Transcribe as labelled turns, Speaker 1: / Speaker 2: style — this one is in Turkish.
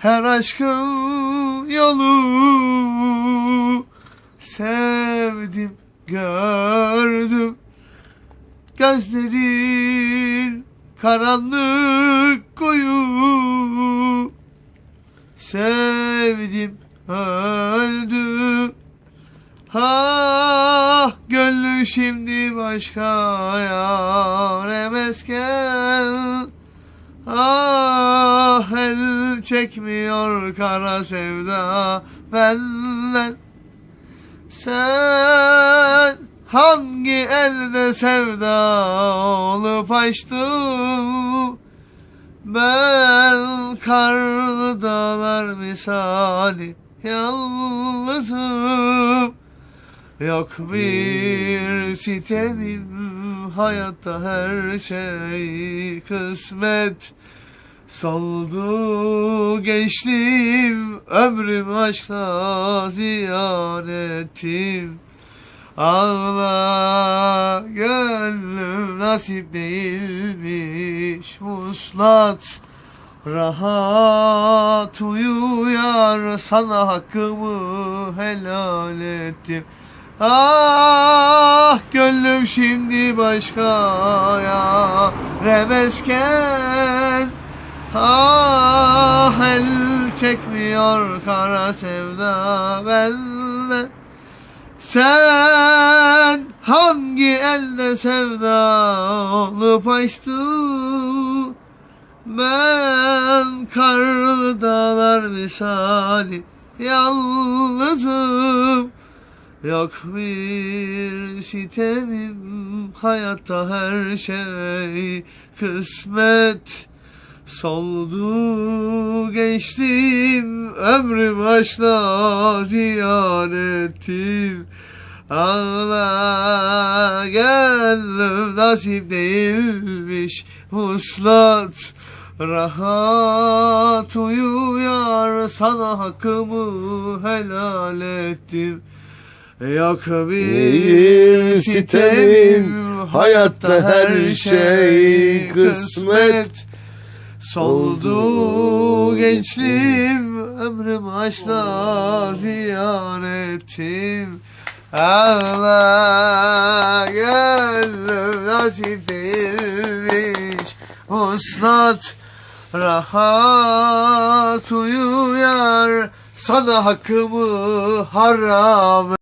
Speaker 1: Her aşkın yolu Sevdim, gördüm. Gözlerin karanlık koyu. Sevdim, öldüm. Ha gönlüm şimdi başka yâre mesken Ah el çekmiyor kara sevda. Benden Sen hangi elde sevda olup açtın? Ben karlı dağlar misali yalnızım. Yok bir sitemim hayatta her şey kısmet Soldu gençliğim ömrüm aşkla ziyan ettim. Ağla gönlüm nasip değilmiş muslat Rahat uyuyar sana hakkımı helal ettim. Ah gönlüm şimdi başka ya remesken Ah el çekmiyor kara sevda benden Sen hangi elde sevda olup açtın Ben karlı dağlar misali yalnızım. Yok bir sitemim hayatta her şey kısmet Soldu gençliğim ömrüm aşkla ziyan ettim. Ağla gönlüm nasip değilmiş huslat. Rahat uyuyar sana hakkımı helal ettim. Yok bir
Speaker 2: sitemim, hayatta her şey kısmet.
Speaker 1: Soldu gençliğim ömrüm aşkla ziyan ettim. Ağla gönlüm nasip değilmiş. Uslat rahat uyuyar. Sana hakkımı haram